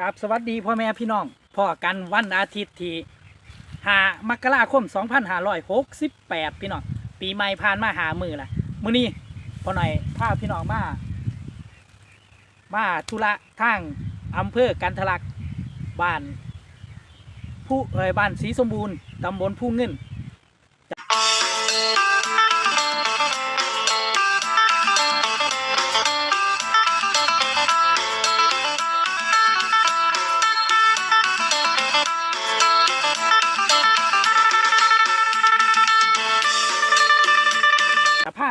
กับสวัสดีพ่อแม่พี่น้องพ่อกันวันอาทิตย์ที่หามกราคม 2568 พี่น้องปีใหม่ผ่านมาหามือละมือนี้พ่อหน่อยพาพี่น้องมา มาธุระทางอำเภอกันทลักบ้านผู้เอ่ยบ้านสีสมบูรณ์ตำบลผู้เงิน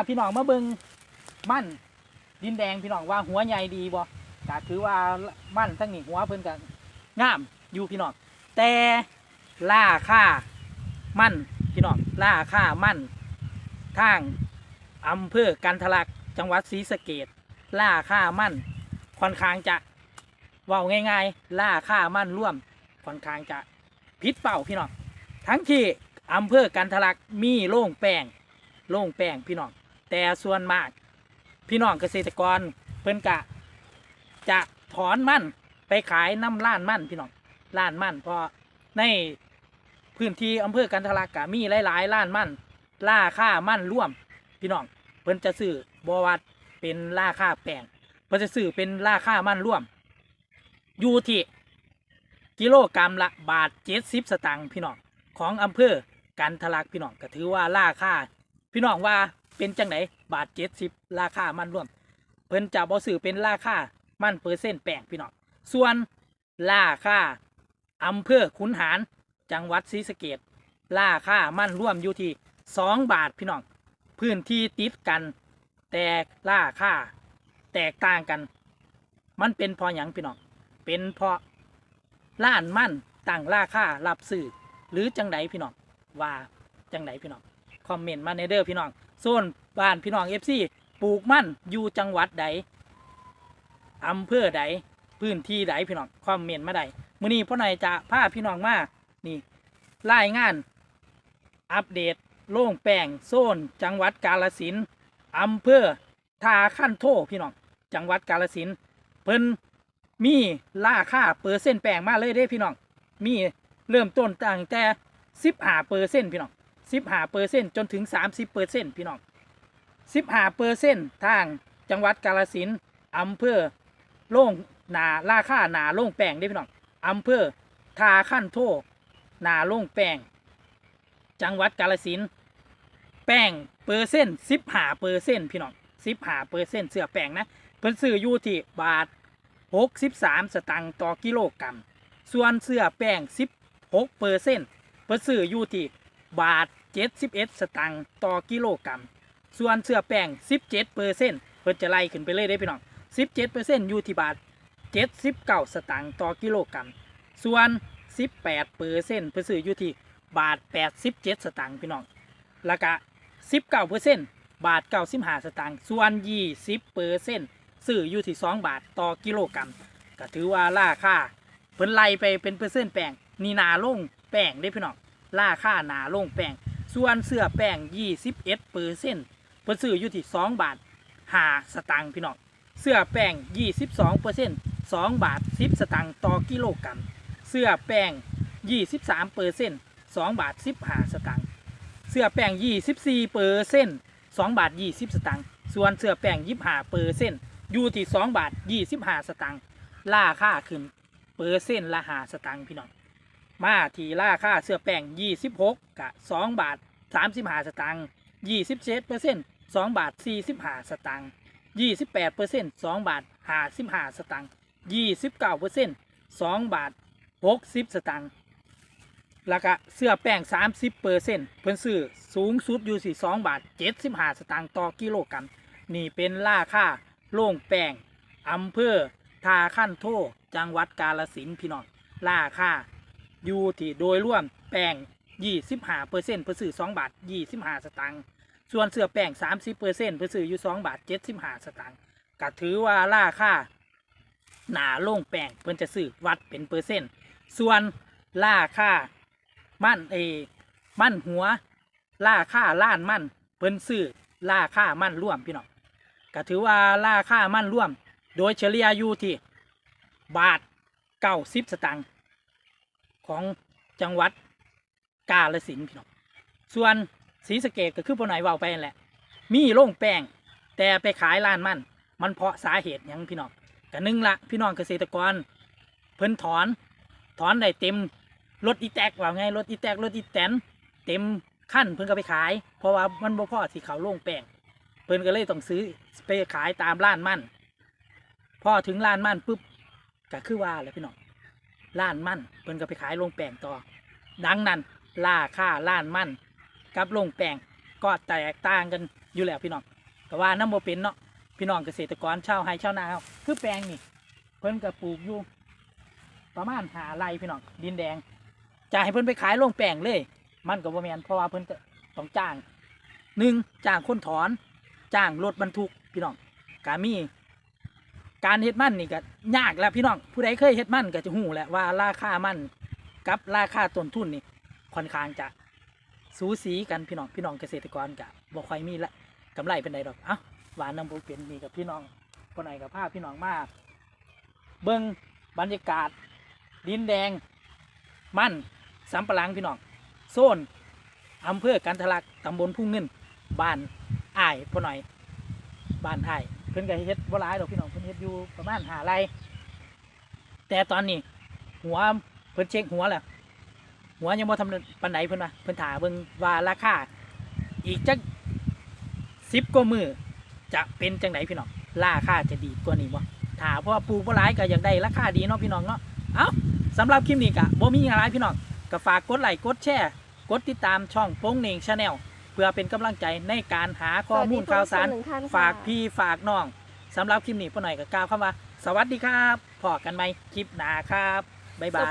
พี่น้องมาเบิงมั่นดินแดงพี่น้องว่าหัวใหญ่ดีบ่ก็ถือว่ามั่นทั้งนี้หัวเพิ่นก็งามอยู่พี่น้องแต่ล่าค่ามั่นพี่น้องล่าค่ามั่นทางอำเภอกันทลักจังหวัดศรีสะเกดล่าค่ามั่นค่อนข้างจะเว่าง่ายๆ ล่าค่ามั่นร่วมค่อนข้างจะพิษเป่าพี่น้องทั้งที่อำเภอกันทลักมีโล่งแป้งโล่งแป้งพี่น้อง แต่ส่วนมาก พี่น้องเกษตรกรเพิ่นกะ จะถอนมันไปขายน้ำล้านมันพี่น้องล้านมันเพราะในพื้นที่อำเภอกันทะลักกะมีหลายๆล้านมันล่าค่ามันร่วม พี่น้องเพิ่นจะซื้อบวัดเป็นล่าค่าแป้งเพิ่นจะซื้อเป็นล่าค่ามันร่วมอยู่ที่กิโลกรรัมละบาทเจ็ดสิบสตางค์พี่น้องของอำเภอกันทะลักพี่น้องก็ถือว่าล่าค่า พี่น้องว่า เป็นจังไหนบาทเจ็ดสิบราคามันร่วม เพิ่นจะบ่ซื้อเป็นราคามันเปอร์เซ็นต์แปลงพี่น้องส่วนราคาอำเภอขุนหารจังหวัดศรีสะเกดราคามันร่วมอยู่ที่สองบาทพี่น้องพื้นที่ติดกัน แต่ราคาแตกต่างกัน มันเป็นพออย่างพี่น้องเป็นเพราะล้านมั่นต่างราคารับซื้อหรือจังไดพี่น้องว่าจังไดพี่น้องคอมเมนต์มาในเด้อพี่น้อง โซนบ้านพี่น้องเอฟซีปลูกมั่นอยู่จังหวัดใดอำเภอใดพื้นที่ใดพี่น้องคอมเมนต์มาได้มื้อนี้พ่อหน่อยจะพาพี่น้องมานี่รายงาน อัปเดตโล่งแป้งโซน จังหวัดกาลสินอำเภอทาขั้นโทพี่น้องจังหวัดกาลสินเพิ่นมีราคาเปอร์เซ็นต์แป้งมาเลยเด้พี่น้องมีเริ่มต้นตั้งแต่สิบห้าเปอร์เซ็นต์พี่น้อง สิบหาเปอร์เซ็นต์จนถึงสามสิบเปอร์เซ็นต์พี่น้องสิบหาเปอร์เซ็นต์ทางจังหวัดกาฬสินธุ์อำเภอโล่งนาราคาหนาโล่งแป้งได้พี่น้องอำเภอทาขั้นโทนาโล่งแป้งจังหวัดกาฬสินธุ์แป้งเปอร์เซ็นต์สิบหาเปอร์เซ็นต์พี่น้องสิบหาเปอร์เซ็นต์เสื้อแป้งนะเพิ่นซื้ออยู่ที่บาทหกสิบสามสตังค์ต่อกิโลกรัมส่วนเสื้อแป้งสิบหกเปอร์เซ็นต์เพิ่นซื้ออยู่ที่ บาท 71 สตังค์ต่อกิโลกรัม ส่วนเสื้อแป้ง 17เปอร์เซ็นต์เพิ่นจะไล่ขึ้นไปเลยได้พี่น้อง 17เปอร์เซ็นต์อยู่ที่บาท 79 สตังค์ต่อกิโลกรัม ส่วน 18เปอร์เซ็นต์เพิ่นซื้ออยู่ที่บาท 87 สตังค์พี่น้อง แล้วก็ 19เปอร์เซ็นต์บาท 95 สตังค์ ส่วน 20เปอร์เซ็นต์ซื้ออยู่ที่ 2 บาทต่อกิโลกรัม ก็ถือว่าราคาเพิ่นไล่ไปเป็นเปอร์เซ็นต์แป้งนี่นาลงแป้งได้พี่น้อง ราคาหนาลงแป้งส่วนเสื้อแป้ง 21เปอร์เซ็นต์เพิ่นซื้ออยู่ที่ 2 บาท5สตางค์พี่น้องเสื้อแป้ง 22เปอร์เซ็นต์2บาท 10 สตางค์ต่อกิโลกรัมเสื้อแป้ง 23เปอร์เซ็นต์2บาท15สตางค์เสื้อแป้ง 24เปอร์เซ็นต์2บาท 20 สตางค์ส่วนเสื้อแป้ง 25เปอร์เซ็นต์อยู่ที่ 2 บาท 25 สตางค์ราคาขึ้นเปอร์เซ็นต์ละ5สตางค์พี่น้อง มาที่ราค่าเสื้อแป้ง26กะ2บาท35 สตางค์27เปอร์เซ็นต์2บาท 45 สตางค์28เปอร์เซ็นต์2บาท 55 สตางค์29เปอร์เซ็นต์2บาท 60 สตางค์แล้วก็เสื้อแป้ง 30เปอร์เซ็นต์เพิ่นซื้อสูงสุดอยู่ที่2บาท 75 สตางค์ต่อกิโลกรัมนี่เป็นราคาโล่งแป้งอำเภอทาขั้นโทจังหวัดกาลสินพี่น้องราคา อยู่ที่โดยร่วมแป้ง25เปอร์เซ็นต์เพื่อซื้อ2บาท25 สตางค์ส่วนเสื้อแป้ง30เปอร์เซ็นต์เพื่อซื้ออยู่2บาท75 สตางค์ก็ถือว่าราคาหนาโล่งแป้งเพิ่นจะซื้อวัดเป็นเปอร์เซ็นต์ส่วนราคามั่นเอมั่นหัวราคาล้านมั่นเพิ่นซื้อราคามั่นร่วมพี่น้องก็ถือว่าราคามั่นร่วม โดยเฉลี่ยอยู่ที่บาทเก้าสิบสตางค์ ของจังหวัดกาฬสินพี่น้องส่วนศรีสะเกดก็คือปนไหนเว่าไปนั่นแหละ มีโล่งแป้ง แต่ไปขายร้านมันมันเพราะสาเหตุหยังพี่น้องก็หนึ่งละพี่น้องเกษตรกร เพิ่นถอนถอนได้เต็มรถอีแตกว่าไงรถอีแตกรถอีแตนเต็มขั้นเพิ่นก็ไปขาย เพราะว่ามันบ่พอสิเขาโล่งแป้งเพิ่นก็เลยต้องซื้อไปขายตามร้านมันพอถึงร้านมันปุ๊บก็คือว่าแหละพี่น้อง ร้านมั่นเพิ่นก็ไปขายโรงแป้งต่อ ดังนั้นราค่าร้านมั่นกับโรงแป้งก็แตกต่างกันอยู่แล้วพี่น้องก็ว่าน้ำโมเป็นเนาะพี่น้องเกษตรกรชาวไร่ชาวนาเฮาคือแปลงนี่เพิ่นก็ปลูกอยู่ประมาณหาไร่พี่น้องดินแดงจะให้เพิ่นไปขายโรงแป้งเลย มันก็บ่แมนเพราะว่าเพิ่นต้องจ้างหนึ่งจ้างคนถอน จ้างรถบรรทุกพี่น้องกามี การเฮ็ดมันนี่ก็ยากแล้วพี่น้องผู้ใดเคยเฮ็ดมันก็จะหูแหละว่าราคามันกับราคาต้นทุนนี่ค่อนข้างจะสูสีกันพี่น้องพี่น้องเกษตรกรก็บ่ค่อยมีละกำไรเป็นไดดอกเอ้าหวานน้ำบุเป็นนี่กับพี่น้องคนไหนกับภาพพี่น้องมากเบิ่งบรรยากาศ ดินแดง มันสำปะหลังพี่น้องโซนอำเภอกันทลักตำบลพุ่งเงินบ้านอ้ายพ่อหน่อยบ้านอ้าย เพิ่นก็เฮ็ดบ่หลายดอกพี่น้องเพิ่นเฮ็ดอยู่ประมาณหาไรแต่ตอนนี้ หัวเพิ่นเช็คหัวแหล้วหัวยังบ่ทำปานไหนเพิ่นว่าเพิ่นถาเบิ่งว่าราคาอีกจักสิบกว่ามือจะเป็นจังไหนพี่น้องราคาจะดีกว่านี้บ่ถ้าเพราะว่าปูบ่หลายก็อยากได้ราคาดีเนาะพี่น้องเนาะเอ้าสำหรับคลิปนี้ก็บ่มีอะไรพี่น้องก็ฝากกดไลค์กดแชร์กดติดตามช่องโป้งเน่งชาแนล เพื่อเป็นกำลังใจในการหาข้อมูลข่าวสารสวัสดีผู้ชมหนึ่งท่านค่ะฝากพี่ฝากน้องสำหรับคลิปนี้พ่อหน่อยกับกล่าวคำว่า สวัสดีครับพอกันไหมคลิปหน้าครับบ๊ายบาย